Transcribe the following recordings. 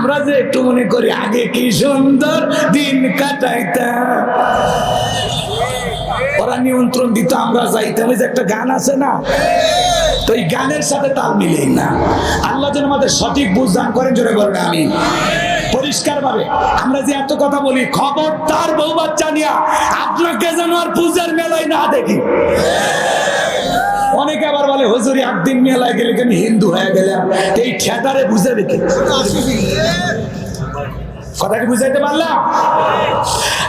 আমরা যে একটু মনে করি, আগে কি সুন্দর দিন কাটাইতাম। ওরা নিয়ন্ত্রণ দিত, আমরা যাইতাম। যে একটা গান আছে না? তো এই গানের সাথে তাল মিলেই না। আল্লাহ যেন আমাদের সঠিক বুঝ দান করেন, জোরে বলেন আমি পরিষ্কার ভাবে আমরা যে এত কথা বলি, খবরদার বউ বাচ্চা নিয়া আপনাকে যেন আর পূজার মেলায় না দেখি। অনেকে আবার বলে, হজুরি একদিন মেলায় গেলে কেন হিন্দু হয়ে গেলাম? এই ঠেতারে বুঝে দেখি কথাটি বুঝাইতে পারলাম?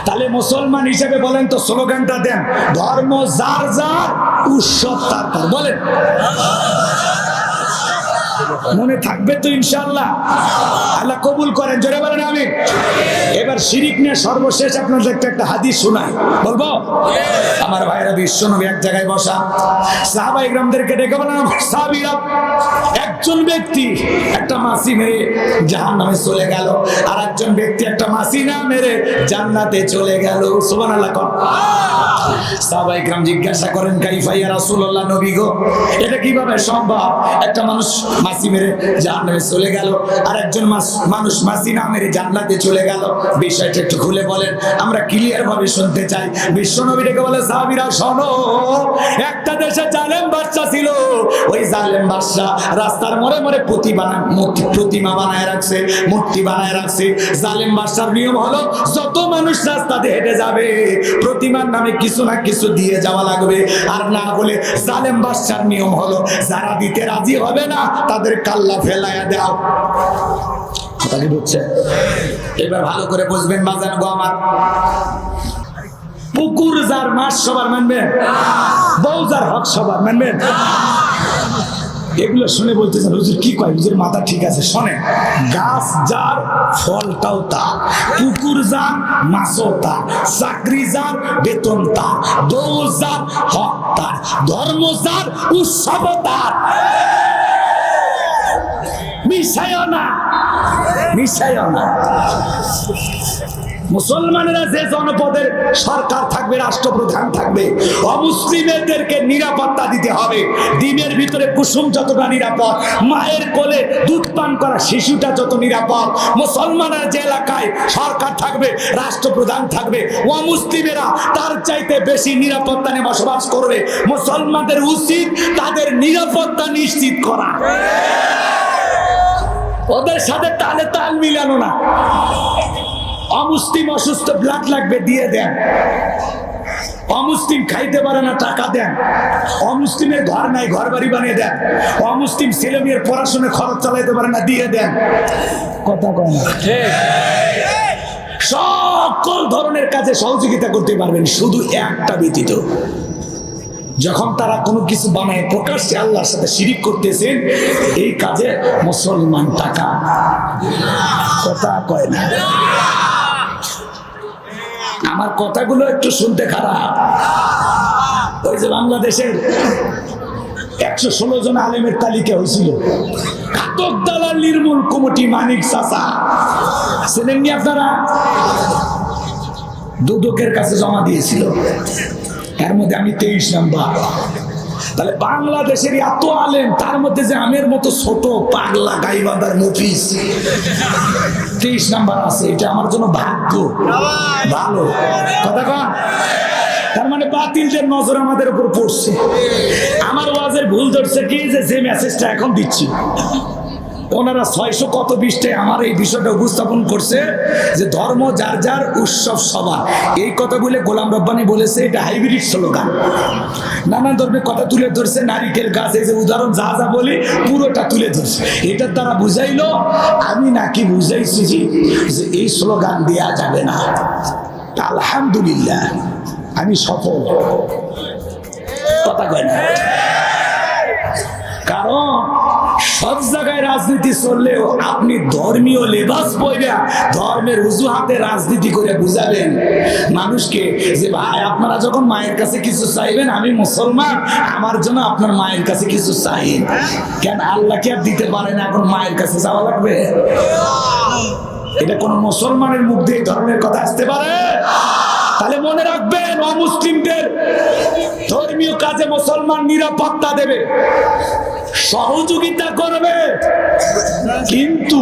তাহলে মুসলমান হিসেবে বলেন তো স্লোগানটা দেন, ধর্ম যার যার, উৎসব তার। বলেন। মনে থাকবে তো ইনশাল্লাহ আল্লাহ কবুল করেন, জোরে বলেন আমি এবার শিরিক নিয়ে সর্বশেষ আপনাদেরকে একটা হাদিস শোনাই। বলব? আমার ভাইরা বিশ্ব নবী এক জায়গায় বসা। সাহাবাই গ্রামদেরকে ডেকে বলেন সাহাবিরা, একজন ব্যক্তি একটা মাসি মেরে জাহান নামে চলে গেল আর একজন ব্যক্তি একটা মাসি না মেরে জান্নাতে চলে গেল। সুবান আল্লাহ মেরে মেরে আমরা ক্লিয়ার ভাবে শুনতে চাই। বিশ্ব বলে শোনো, একটা দেশে জালেম ছিল। ওই জালেম রাস্তার মোড়ে মোড়ে প্রতি প্রতিমা বানায় রাখছে, মূর্তি বানায় রাখছে। জালেম বাদশার নিয়ম হলো, যত মানুষ রাস্তা দিয়ে হেঁটে যাবে, প্রতিমার নামে কিছু না কিছু দিয়ে যাওয়া লাগবে। আর না হলে জালেম বাদশার নিয়ম হলো, যারা দিতে রাজি হবে না, তাদের কাল্লা ফেলায়া দাও। কি বুঝছে? এবার ভালো করে বুঝবেন বাজান গো আমার। পুকুর যার মাছ সবার মানবেন? বউ যার হক সবার মানবেন? এগুলো শুনে বলতেছেন হুজুর, কি কয়? হুজুর, মাথা ঠিক আছে শোনে গাছ যার, ফলটাও তার কুকুর যার, মাছও তার চাকরি যার, বেতন তার বউ যার, হক তার। ধর্ম যার, উৎসব তার। মিশায় না মিশায় না। মুসলমানেরা যে জনপদের সরকার থাকবে, রাষ্ট্রপ্রধান থাকবে অমুসলিমদেরকে নিরাপত্তা দিতে হবে। ডিমের ভিতরে কুসুম যতটা নিরাপদ, মায়ের কোলে দুধ পান করা শিশুটা যত নিরাপদ, মুসলমানের যে এলাকায় সরকার থাকবে, রাষ্ট্রপ্রধান থাকবে, অমুসলিমেরা তার চাইতে বেশি নিরাপত্তা নিয়ে বসবাস করবে। মুসলমানদের উচিত তাদের নিরাপত্তা নিশ্চিত করা। ওদের সাথে তালে তাল মিলানো না। অমুসলিম অসুস্থ ব্লাড লাগবে, দিয়ে দেন। অমুসলিম খাইতে পারে না, টাকা দেন। অমুসলিমের ঘর নাই ঘর বাড়ি বানিয়ে দেন। অমুসলিম ছেলে মেয়ের পড়াশোনা খরচ চালাইতে পারে না, দিয়ে দেন। কথা না। সকল ধরনের কাজে সহযোগিতা করতে পারবেন, শুধু একটা ব্যতীত। যখন তারা কোনো কিছু বানায়, প্রকাশ্যে আল্লাহর সাথে শিরিক করতেছেন, এই কাজে মুসলমান টাকা। কথা কয় না। আমার কথাগুলো একটু শুনতে খারাপ। ওই যে বাংলাদেশের একশো ষোলো জন আলেমের তালিকা হয়েছিল। কাতক দালাল নির্মূল কমিটি মানিক চাচা। নি আপনারা? দুদকের কাছে জমা দিয়েছিল। এর মধ্যে আমি তেইশ নাম্বার। তাহলে বাংলাদেশের এত আলেম, তার মধ্যে যে আমের মতো ছোট পাগলা গাইবাদার মফিস তেইশ নাম্বার আছে, এটা আমার জন্য ভাগ্য। ভালো। কথা কথা তার মানে বাতিলদের নজর আমাদের উপর পড়ছে। আমার ওয়াজের ভুল ধরছে, কি যে যে মেসেজটা এখন দিচ্ছি? ওনারা ছয়শো কত বিশটায় আমার এই বিষয়টা উপস্থাপন করছে যে ধর্ম যার যার উৎসব সভা এই কথা বলে গোলাম রব্বানি বলেছে, এটা হাইব্রিড স্লোগান। নানান ধর্মের কথা তুলে ধরছে, নারিকেল গাছ, এই যে উদাহরণ যা যা বলি, পুরোটা তুলে ধরছে। এটার দ্বারা বুঝাইলো, আমি নাকি বুঝাইছি যে যে এই স্লোগান দেয়া যাবে না। আলহামদুলিল্লাহ, আমি সফল। কথা কয় না। কারণ সব জায়গায় রাজনীতি চললেও আপনি ধর্মীয় লেবাস পয়রা ধর্মের অজুহাতে রাজনীতি করে বুঝাবেন মানুষকে যে, ভাই, আপনারা যখন মায়ের কাছে কিছু চাইবেন, আমি মুসলমান, আমার জন্য আপনার মায়ের কাছে কিছু চাইন কেন? আল্লাহ কি আর দিতে পারে না এখন মায়ের কাছে যাওয়া লাগবে? এটা কোন মুসলমানের মুখ দিয়ে এই ধরনের কথা আসতে পারে? তাহলে মনে রাখবেন, অমুসলিমদের ধর্মীয় কাজে মুসলমান নিরাপত্তা দেবে, সহযোগিতা করবে, কিন্তু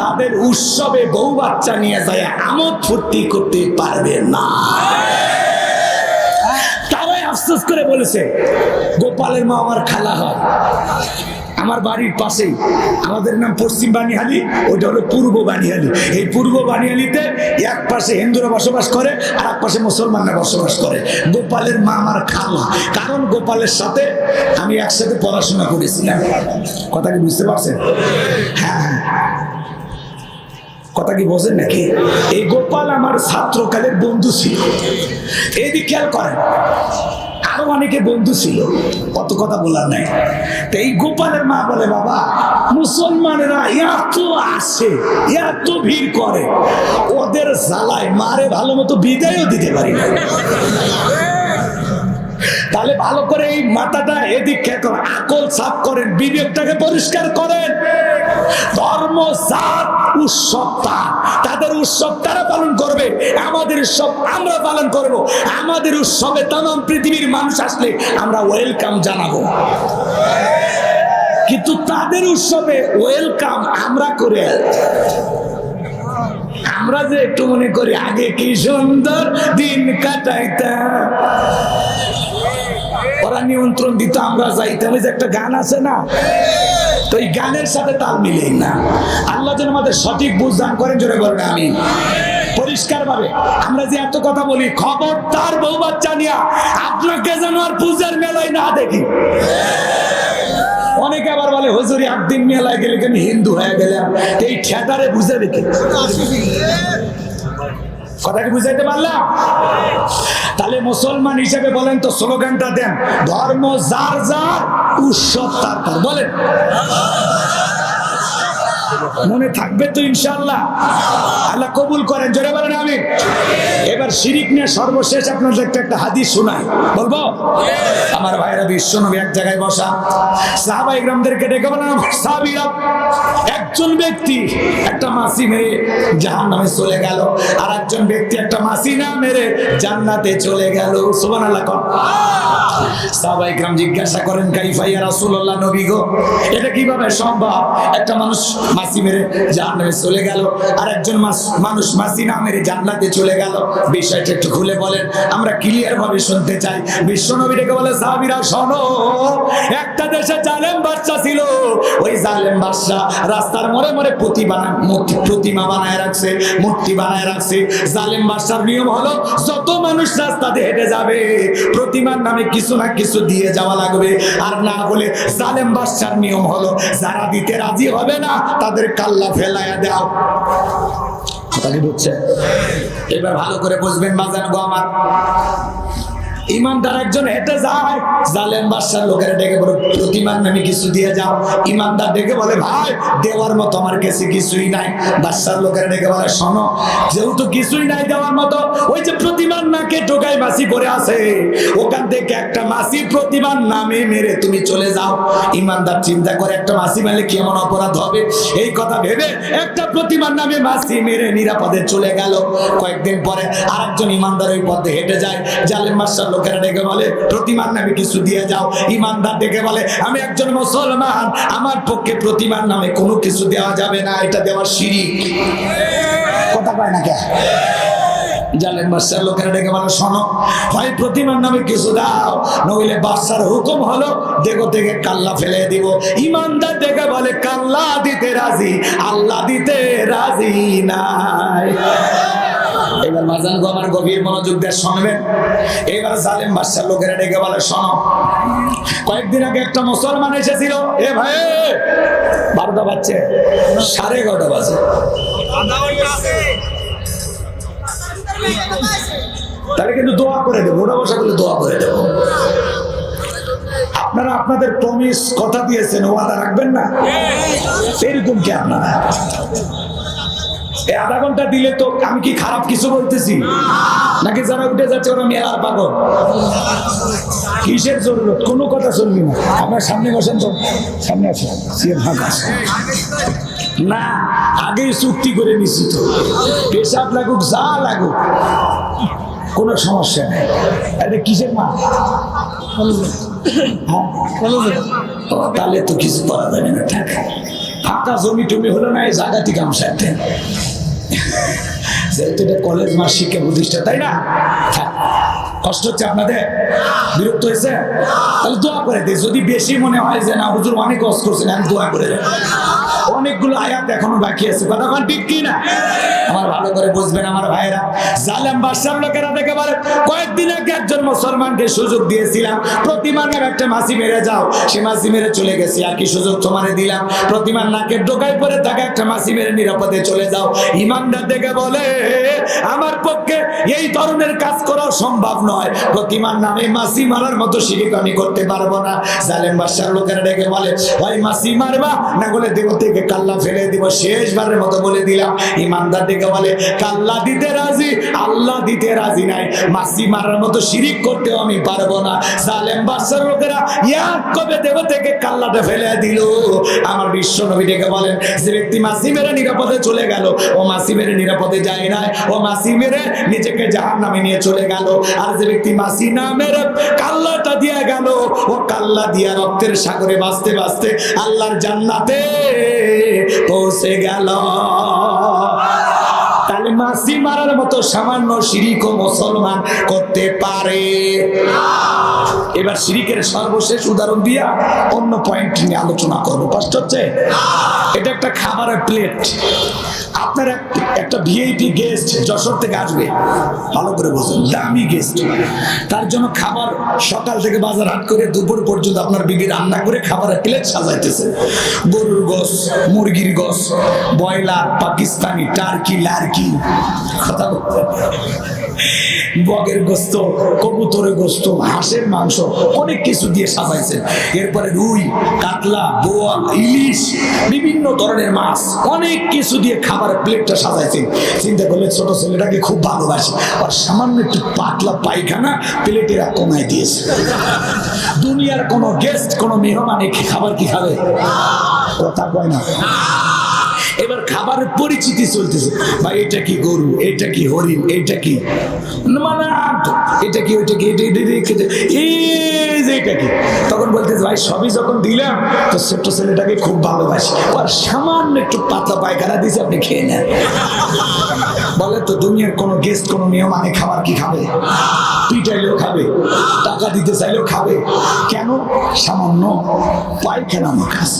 তাদের উৎসবে বউ বাচ্চা নিয়ে যায়, আমোদ ফুর্তি করতে পারবে না। তারাই আফসোস করে বলেছে, গোপালের মা আমার খালা হয়। আমার বাড়ির পাশেই আমাদের নাম পশ্চিম বানিহালি, ওইটা হলো পূর্ব বানিহালি। এই পূর্ব বানিহালিতে এক পাশে হিন্দুরা বসবাস করে, আর এক পাশে মুসলমানরা বসবাস করে। গোপালের মা আমার খালা। কারণ গোপালের সাথে আমি একসাথে পড়াশোনা করেছিলাম। কথা কি বুঝতে পারছেন? হ্যাঁ। কথা কি বোঝেন নাকি? এই গোপাল আমার ছাত্রকালের বন্ধু ছিল। এদিকে খেয়াল করেন আরও অনেকে বন্ধু ছিল। কত কথা বলার নাই। তো এই গোপালের মা বলে, বাবা, মুসলমানেরা এত আসে, এত ভিড় করে, ওদের জ্বালায় মারে ভালো মতো বিদায়ও দিতে পারি না। তাহলে ভালো করে এই মাথাটা এদিক খেয়ে আকল সাফ করেন, বিবেকটাকে পরিষ্কার করেন। ধর্ম, জাত, উৎসব তার। তাদের উৎসব তারা পালন করবে? আমাদের উৎসব আমরা পালন করব। আমাদের উৎসবে তাম পৃথিবীর মানুষ আসলে আমরা ওয়েলকাম জানাব। কিন্তু তাদের উৎসবে ওয়েলকাম আমরা করে আমরা যে একটু মনে করি, আগে কি সুন্দর দিন কাটাইতাম। ওরা নিয়ন্ত্রণ দিত, আমরা যাইতাম। যে একটা গান আছে না? তো এই গানের সাথে তাল মিলেই না। আল্লাহ যেন আমাদের সঠিক বুঝদান করেন, জোরে বলেন আমি পরিষ্কার ভাবে আমরা যে এত কথা বলি খবর তার বউ বাচ্চা নিয়ে আপনাকে যেন আর পূজার মেলায় না দেখি। অনেকে আবার বলে, হুজুরি, একদিন মেলায় গেলে কেন হিন্দু হয়ে গেলাম? এই ঠেটারে বুঝে দেখি। কথা কি বুঝাইতে পারলাম? তাহলে মুসলমান হিসেবে বলেন তো স্লোগানটা দেন, ধর্ম যার যার, উৎসব তার, বলেন। মনে থাকবে তো ইনশাল্লাহ আল্লাহ কবুল করেন, জোরে বলেন আমি এবার শিরিক নিয়ে সর্বশেষ আপনাদেরকে একটা হাদিস শোনাই। বলব? আমার ভাইরা বিশ্ব নবী এক জায়গায় বসা। সাহাবা ইকরামদেরকে ডেকে বলেন সাহাবীরা, একজন ব্যক্তি একটা মাসি মেরে জাহান নামে চলে গেল, আর একজন ব্যক্তি একটা মাসি না মেরে জান্নাতে চলে গেল। সুবহানাল্লাহ কর সাহাবা ইকরাম জিজ্ঞাসা করেন, কাইফাইয়া রাসূলুল্লাহ নবী গো, এটা কীভাবে সম্ভব? একটা মানুষ মাসি মেরে জাহান্নামে চলে গেল। আর একজন মানুষ মাসি না মেরে জান্নাতে চলে গেল। বিষয়টা একটু খুলে বলেন। আমরা ক্লিয়ার ভাবে শুনতে চাই। বিশ্ব নবী ডেকে বলে, সাহাবীরা, শোনো, একটা দেশে জালেম বাদশা ছিল। ওই জালেম বাদশা রাস্তার মোড়ে মোড়ে প্রতি বানা প্রতিমা বানায় রাখছে, মূর্তি বানায় রাখছে। জালেম বাদশার নিয়ম হলো, যত মানুষ রাস্তাতে হেঁটে যাবে, প্রতিমার নামে কিছু না কিছু দিয়ে যাওয়া লাগবে। আর না বলে জালেম বাদশার নিয়ম হলো, যারা দিতে রাজি হবে না তাদের কাল্লা ফেলাইয়া দাও। কথা কি বুঝছে? এবার ভালো করে বুঝবেন বাজান গো আমার। ইমানদার একজন হেঁটে যায়, জালেম বাদশার লোকেরা ডেকে বলে, প্রতিমান নামে কিছু দিয়ে যাও। ইমানদার ডেকে বলে, ভাই, দেওয়ার মতো আমার কাছে কিছুই নাই। বাদশার লোকেরা ডেকে বলে, শোনো, যেহেতু কিছুই নাই দেওয়ার মতো, ওই যে প্রতিমান নাকে টোকাই মাসি করে আছে, ওখান থেকে একটা মাসি প্রতিমান নামে মেরে তুমি চলে যাও। ইমানদার চিন্তা করে, একটা মাসি মেলে কেমন অপরাধ হবে? এই কথা ভেবে একটা প্রতিমার নামে মাসি মেরে নিরাপদে চলে গেল। কয়েকদিন পরে আরেকজন ইমানদার ওই পথে হেঁটে যায়, জালেম মাস্টার লোকেরা ডেকে বলে, প্রতিমার নামে কিছু দিয়ে যাও। ইমানদার ডেকে বলে, আমি একজন মুসলমান, আমার পক্ষে প্রতিমার নামে কোনো কিছু দেওয়া যাবে না, এটা দেওয়ার সিঁড়ি কথা পায় না কে? জালেম বাদশার লোকেরা ডেকে বলে, শোনো, হয় প্রতিমার নামে কিছু দাও, নইলে বাদশার হুকুম হলো, দেখো থেকে কাল্লা ফেলে দিব। ইমানদার দেখে বলে, কাল্লা দিতে রাজি আল্লাহ দিতে রাজি নাই। এবার মাজান গো আমার গভীর মনোযোগ দিয়ে শুনবেন। এবার জালেম বাদশার লোকেরা ডেকে বলে শোনো কয়েকদিন আগে একটা মুসলমান এসেছিল। এ ভাই বারোটা বাজছে সাড়ে এগারোটা বাজে। তাহলে কিন্তু দোয়া করে দেবো ওটা বসা করলে দোয়া করে দেবো। আপনারা আপনাদের প্রমিস কথা দিয়েছেন ওয়াদা রাখবেন না? এরকম কি আপনারা? আধা ঘণ্টা দিলে তো আমি কি খারাপ কিছু বলতেছি? নাকি যারা উঠে যাচ্ছে ওরা মেলার পাগল? কিসের জরুরত? কোনো কথা শুনবি না। আপনার সামনে বসেন তো। সামনে আসেন। ফাঁকা না, আগেই চুক্তি করে নিছি তো। পেশাব লাগুক, যা লাগুক, কোনো সমস্যা নেই। এটা কিসের মা? হ্যাঁ? তাহলে তো কিছু করা যাবে না। ফাঁকা জমি টমি হলো না, এই জায়গাটি গামসাতে যেহেতু এটা কলেজ মাস শিক্ষা প্রতিষ্ঠা, তাই না? থাক। কষ্ট হচ্ছে আপনাদের? বিরক্ত হয়েছে? তাহলে দোয়া করে দিই। যদি বেশি মনে হয় যে, না, হুজুর, অনেক কষ্ট করছেন আমি দোয়া করে দেয় অনেকগুলো আয়াত এখনও বাকি আছে। কোন ঠিক কি না আমার ভালো করে বুঝবেন আমার ভাইরা জালেম বাদশার লোকেরা দেখে বলে, কয়েকদিন আগে একজন মুসলমানকে সুযোগ দিয়েছিলাম। প্রতিমার নামে একটা মাসি মেরে যাও। সে মাসি মেরে চলে গেছে। আর কি সুযোগ তোমারে দিলাম? প্রতিমার নাকের ডোকায় পরে তাকে একটা মাসি মেরে নিরাপদে চলে যাও। ইমানদার দেখে বলে, আমার পক্ষে এই ধরনের কাজ করা সম্ভব নয়। প্রতিমার নামে মাসি মারার মতো শিরিক আমি করতে পারব না। জালেম বাদশার লোকেরা ডেকে বলে হয় মাসি মারবা, না বলে দেব থেকে কাল্লা ফেলে দিব। শেষবারের মতো বলে দিলাম ইমানদার ডেকে বলে, কাল্লা দিতে রাজি? আল্লাহ দিতে রাজি নাই। মাসি মারার মতো শিরিক করতেও আমি পারব না। জালেম বাদশার লোকেরা এক কবে দেব থেকে কাল্লাটা ফেলে দিল? আমার বিশ্ব নবী ডেকে বলেন, যে ব্যক্তি মাসি মেরে নিরাপদে চলে গেল, ও মাসি মেরে নিরাপদে যায় না ও মাসি মেরে নিজেকে জাহান নামে নিয়ে চলে গেল। আর যে ব্যক্তি মাসি না মেরে কাল্লাটা দিয়ে গেল, ও কাল্লা দিয়া রক্তের সাগরে বাঁচতে বাঁচতে আল্লাহর জান্নাতে পৌঁছে গেল। মাসি মারার মতো সামান্য শিরিক ও মুসলমান করতে পারে। এবার শিরিকের সর্বশেষ উদাহরণ দিয়া অন্য পয়েন্ট নিয়ে আলোচনা করব। কষ্ট হচ্ছে, এটা একটা খাবারের প্লেট আপনার এক- একটা ভিআইপি গেস্ট যশোর থেকে আসবে। ভালো করে বলছেন দামি গেস্ট তার জন্য খাবার সকাল থেকে বাজার হাট করে দুপুর পর্যন্ত আপনার বিবি রান্না করে খাবারের প্লেট সাজাইতেছে। গরুর গোস মুরগির গোস ব্রয়লার, পাকিস্তানি টার্কি লার্কি বগের গোস্ত, কবুতরের গোস্ত, হাঁসের মাংস, অনেক কিছু দিয়ে সাজাইছে এরপরে রুই, কাতলা বোয়াল ইলিশ, বিভিন্ন ধরনের মাছ, অনেক কিছু দিয়ে খাবারের প্লেটটা সাজাইছে চিন্তা করলে ছোট ছেলেটাকে খুব ভালোবাসে। আর সামান্য একটু পাতলা পায়খানা প্লেটেরা কমায় দিয়েছে। দুনিয়ার কোনো গেস্ট কোনো মেহমান খাবার কি খাবে? কথা কয় না। এবার খাবারের পরিচিতি চলতেছে। ভাই, এটা কি গরু? এটা কি হরিণ? এটা কি? মানে এটা কি, ওইটা কি, এটা এটা এই যে এটা কি? তখন বলতেছে, ভাই, সবই যখন দিলাম, তো ছোট্ট ছেলেটাকে খুব ভালোবাসি। আর সামান্য একটু পাতলা পায়খানা দিয়েছে, আপনি খেয়ে নেন। বলে, তো দুনিয়ার কোনো গেস্ট কোনো মেহমানে খাবার কি খাবে? পিটাইলেও খাবে, টাকা দিতে চাইলেও খাবে। কেন? সামান্য পায়খানা মাখাস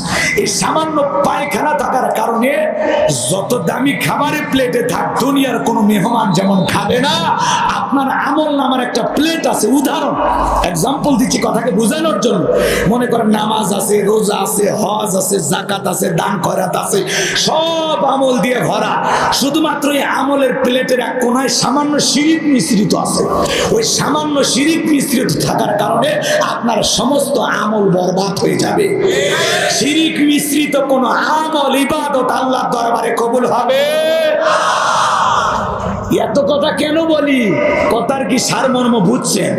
এই সামান্য পায়খানা থাকার কারণে যত দামি খাবারের প্লেটে থাক দুনিয়ার কোনো মেহমান যেমন খাবে না আপনার আমল নামার একটা প্লেট আছে, উদাহরণ। এক্সাম্পল দিচ্ছি কথাকে বোঝানোর জন্য। মনে করেন নামাজ আছে, রোজা আছে, হজ আছে জাকাত আছে, দান খয়রাত আছে, সব আমল দিয়ে ভরা। শুধুমাত্র এই আমলের প্লেটের এক কোনায় সামান্য শিরিক মিশ্রিত আছে। ওই সামান্য শিরিক মিশ্রিত থাকার কারণে আপনার সমস্ত আমল বরবাদ হয়ে যাবে। শিরিক মিশ্রিত কোনো আমল ইবাদত আল্লাহর দরবারে কবুল হবে এত কথা কেন বলি? কথার কি সারমর্ম বুঝছেন?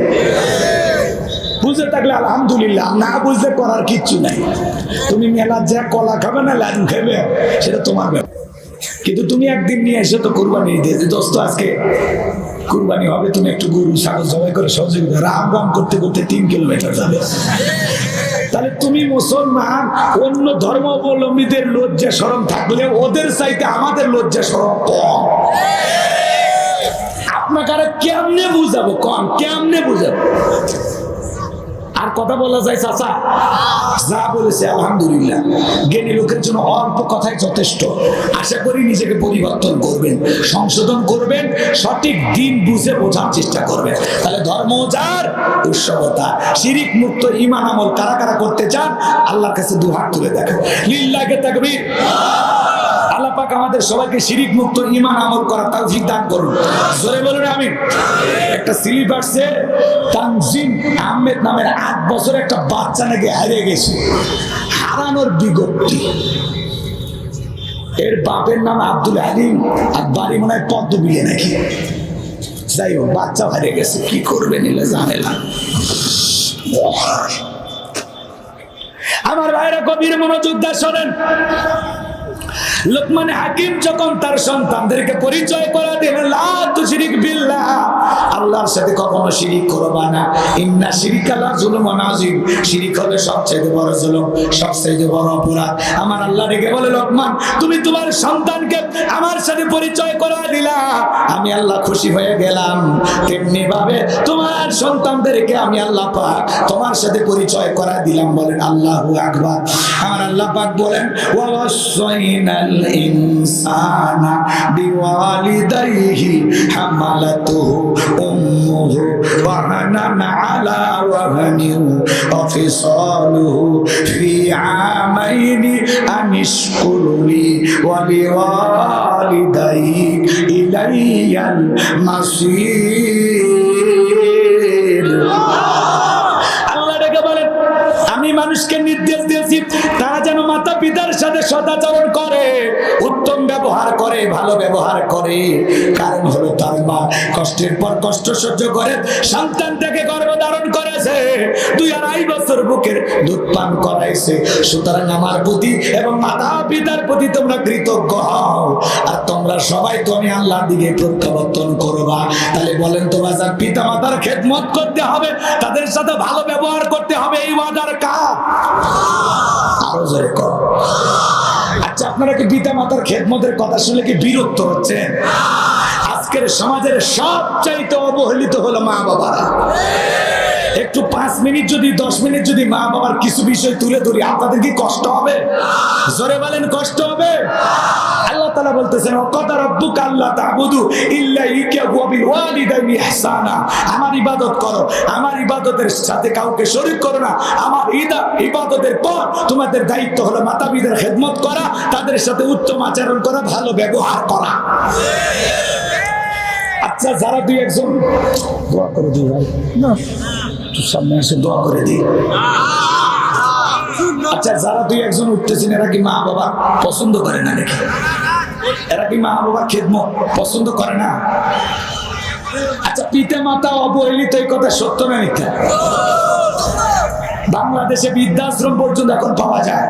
বুঝতে থাকলে আলহামদুলিল্লাহ, না বুঝতে করার কিচ্ছু নাই। তুমি মেলার যা কলা খাবে না লাডু খাবে, সেটা তোমার ব্যাপার। কিন্তু তুমি একদিন নিয়ে এসে তো কোরবানি দিয়েছে দোস্ত, আজকে কুরবানি হবে, তুমি একটু গরু, ছাগল সবাই করে সহযোগিতা রাম রাম করতে করতে তিন কিলোমিটার যাবে। তাহলে তুমি মুসলমান, অন্য ধর্মাবলম্বীদের লজ্জা সরম থাকলে ওদের চাইতে আমাদের লজ্জা সরম কম। আপনাকে কেমনে বুঝাবো? কম, কেমনে বুঝাবো? আর কথা বলা যায়, চাচা, যা বলেছে, আলহামদুলিল্লাহ। জ্ঞানী লোকের জন্য অল্প কথাই যথেষ্ট। আশা করি নিজেকে পরিবর্তন করবেন, সংশোধন করবেন, সঠিক দিন বুঝে বোঝার চেষ্টা করবেন। তাহলে ধর্ম যার, উৎসবতা। শিরিক মুক্ত ইমান আমল কারা কারা করতে চান, আল্লাহর কাছে দু হাত তুলে দেখেন। লিল্লাহকে তাকবীর। পাক আমাদের সবাইকে শিরিক মুক্ত ইমান আমল করা তৌফিক দান করুন। জোরে বলুন আমি একটা স্লিপ আসছে, তানজিম আহমেদ নামের আট বছর একটা বাচ্চা নাকি হারিয়ে গেছে। হারানোর বিজ্ঞপ্তি। এর বাপের নাম আব্দুল হালিম, আর বাড়ি মনে হয় পদ্ম বিলে নাকি। যাই হোক বাচ্চা হারিয়ে গেছে, কি করবে নিলে ঝামেলা আমার ভাইরা কবির মনোযোগ দা শোনেন। লোকমান হাকিম যখন তার সন্তানদেরকে পরিচয় করা দিলেন লা বিল্লাহ, আল্লাহর সাথে কখনো শিরিক করবা না। ইন্না শিরিকা লা যুলুমুন আযীম শিরিক হলো সবচেয়ে বড় জুলুম সবচেয়ে বড় অপরাধ। আমার আল্লাহ ডেকে বলে, লোকমান, তুমি তোমার সন্তানকে আমার সাথে পরিচয় করা দিলা। আমি আল্লাহ খুশি হয়ে গেলাম। তেমনি ভাবে তোমার সন্তানদেরকে আমি আল্লাহ পাক তোমার সাথে পরিচয় করা দিলাম বলেন আল্লাহু আকবার। আমার আল্লাহ পাক বলেন ওয়াসাইনাল الإنسان بوالديه حملته أمه وهنا على وهن وفصاله في عامين أن اشكر لي ولوالديك إلي المصير. সদাচরণ করে, উত্তম ব্যবহার করে, ভালো ব্যবহার করে। কারণ হলো তার মা কষ্টের পর কষ্ট সহ্য করে সন্তানটাকে গর্ভধারণ করেছে। দুই আড়াই বছর বুকের দুধ পান করাইছে। সুতরাং আমার প্রতি এবং মাতা পিতার প্রতি তোমরা কৃতজ্ঞ হও। আর তোমরা সবাই তো আমি আল্লাহর দিকে প্রত্যাবর্তন করবা। তাহলে বলেন তোমরা যার পিতা মাতার খেদমত করতে হবে, তাদের সাথে ভালো ব্যবহার করতে হবে, এই ওয়াদার কাজ। আরও কর আচ্ছা আপনারা কি পিতা মাতার খেদমতের কথা শুনলে কি বিরক্ত হচ্ছেন? আজকের সমাজের সবচাইতে অবহেলিত হলো মা বাবারা একটু পাঁচ মিনিট যদি, দশ মিনিট যদি মা বাবার কিছু বিষয় তুলে ধরি, আপনাদের কি কষ্ট হবে? জোরে বলেন, কষ্ট হবে? আল্লাহ তাআলা বলতেছেন আমার ইবাদত আমার ইবাদতের সাথে কাউকে করো না। আমার ইবাদতের তোমাদের দায়িত্ব হলো করা, তাদের সাথে উত্তম আচরণ করা, ভালো ব্যবহার করা। আচ্ছা যারা দুই একজন একটু সামনে এসে দোয়া করে দিই। আচ্ছা যারা তুই একজন উঠতেছেন, এরা কি মা বাবা পছন্দ করে না নাকি? এরা কি মা বাবা খেদম পছন্দ করে না? আচ্ছা পিতা মাতা অবহেলিত এই কথা সত্য না মিথ্যা? বাংলাদেশে বৃদ্ধাশ্রম পর্যন্ত এখন পাওয়া যায়।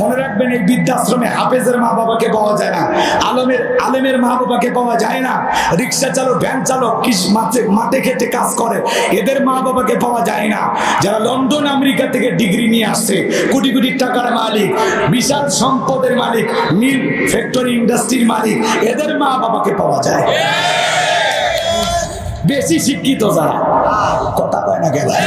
মনে রাখবেন, এই বৃদ্ধাশ্রমে হাফেজের মা বাবাকে পাওয়া যায় না। আলমের, আলেমের মা বাবাকে পাওয়া যায় না। রিক্সা চালক, ভ্যান চালক কৃষি মাঠে মাঠে খেটে কাজ করে, এদের মা বাবাকে পাওয়া যায় না। যারা লন্ডন, আমেরিকা থেকে ডিগ্রি নিয়ে আসছে, কোটি কোটি টাকার মালিক, বিশাল সম্পদের মালিক, মিল ফ্যাক্টরি ইন্ডাস্ট্রির মালিক, এদের মা বাবাকে পাওয়া যায়। বেশি শিক্ষিত যারা, কথা কয় না ভাই